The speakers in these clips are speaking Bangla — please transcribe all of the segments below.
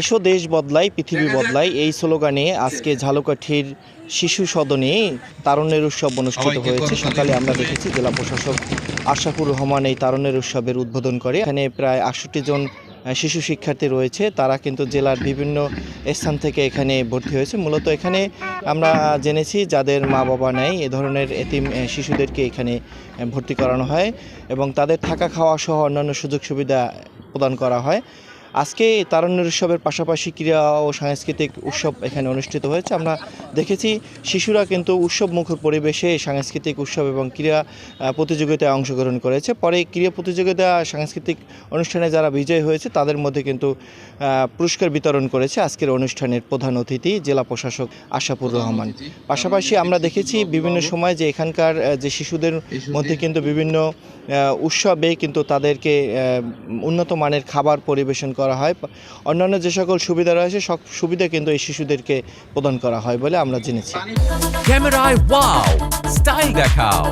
এসো দেশ বদলাই পৃথিবী বদলাই এই স্লোগানে আজকে ঝালকাঠির শিশু সদনে তারণের উৎসব অনুষ্ঠিত হয়েছে। সকালে আমরা দেখেছি জেলা প্রশাসক আশাফুর রহমান এই তারণের উৎসবের উদ্বোধন করে। এখানে প্রায় আটষট্টি জন শিশু শিক্ষার্থী রয়েছে। তারা কিন্তু জেলার বিভিন্ন স্থান থেকে এখানে ভর্তি হয়েছে। মূলত এখানে আমরা জেনেছি যাদের মা বাবা নেই এ ধরনের এতিম শিশুদেরকে এখানে ভর্তি করানো হয় এবং তাদের থাকা খাওয়া সহ অন্যান্য সুযোগ সুবিধা প্রদান করা হয়। আজকে তারুণ্যের উৎসবের পাশাপাশি ক্রীড়া ও সাংস্কৃতিক উৎসব এখানে অনুষ্ঠিত হয়েছে। আমরা দেখেছি শিশুরা কিন্তু উৎসব মুখর পরিবেশে সাংস্কৃতিক উৎসব এবং ক্রীড়া প্রতিযোগিতায় অংশগ্রহণ করেছে। পরে ক্রীড়া প্রতিযোগিতা সাংস্কৃতিক অনুষ্ঠানে যারা বিজয়ী হয়েছে তাদের মধ্যে কিন্তু পুরস্কার বিতরণ করেছে আজকের অনুষ্ঠানের প্রধান অতিথি জেলা প্রশাসক আশাপুর রহমান। পাশাপাশি আমরা দেখেছি বিভিন্ন সময় যে এখানকার যে শিশুদের মধ্যে কিন্তু বিভিন্ন উৎসবে কিন্তু তাদেরকে উন্নত মানের খাবার পরিবেশন করা হয়। অন্যান্য যে সকল সুবিধা রয়েছে সব সুবিধা কিন্তু এই শিশুদেরকে প্রদান করা হয় বলে আমরা জেনেছি। ক্যামেরায় ওয়াও স্টাইল দেখাও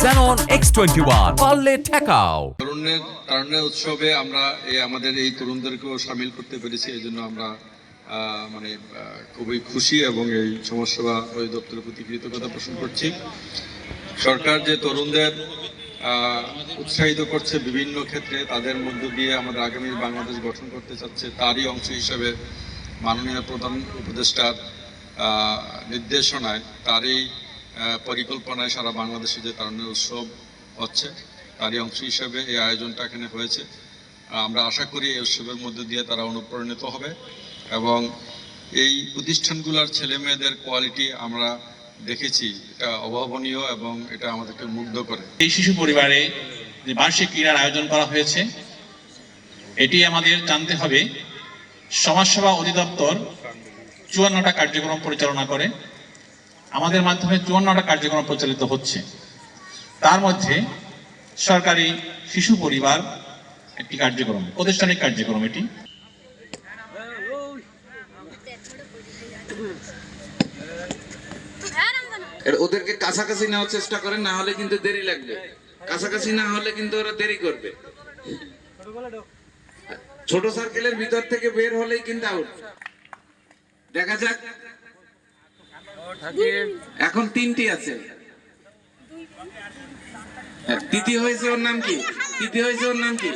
Xenon X21 পারলে ঠেকাও। তরুণের তারুণ্যের উৎসবে আমরা এই আমাদের এই তরুণদেরকেও সামিল করতে পেরেছি এই জন্য আমরা আহ, মানে খুবই খুশি এবং এই সমাজসেবা অধিদপ্তরের প্রতি কৃতজ্ঞতা পোষণ করছি। সরকার যে তরুণদের উৎসাহিত করছে বিভিন্ন ক্ষেত্রে, তাদের মধ্য দিয়ে আমাদের আগামী বাংলাদেশ গঠন করতে চাচ্ছে তারই অংশ হিসেবে মাননীয় প্রধান উপদেষ্টার নির্দেশনায়, তারই পরিকল্পনায় সারা বাংলাদেশে যে তারুণ্যের উৎসব হচ্ছে, তারই অংশ হিসেবে এই আয়োজনটা এখানে হয়েছে। আমরা আশা করি এই উৎসবের মধ্যে দিয়ে তারা অনুপ্রাণিত হবে এবং এই প্রতিষ্ঠানগুলোর ছেলে মেয়েদের কোয়ালিটি আমরা দেখেছি, এটা অভাবনীয় এবং এটা আমাদেরকে মুগ্ধ করে। এই শিশু পরিবারে যে বার্ষিক ক্রীড়ার আয়োজন করা হয়েছে, এটি আমাদের জানতে হবে, সমাজসেবা অধিদপ্তর চুয়ান্নটা কার্যক্রম পরিচালনা করে। আমাদের মাধ্যমে চুয়ান্নটা কার্যক্রম পরিচালিত হচ্ছে। তার মধ্যে সরকারি শিশু পরিবার একটি কার্যক্রম, প্রতিষ্ঠানিক কার্যক্রম এটি। ওদেরকে কাছাকাছি নেওয়ার চেষ্টা করেন না হলে কিন্তু দেরি লাগবে। কাছাকাছি না হলে কিন্তু ওরা দেরি করবে। ছোট সার্কেলের ভিতর থেকে বের হলেই কিন্তু আউট দেখা যাক। এখন তিনটি আছে। হ্যাঁ, তিথি হয়েছে ওর নাম কি? তিথি হয়েছে ওর নাম কি?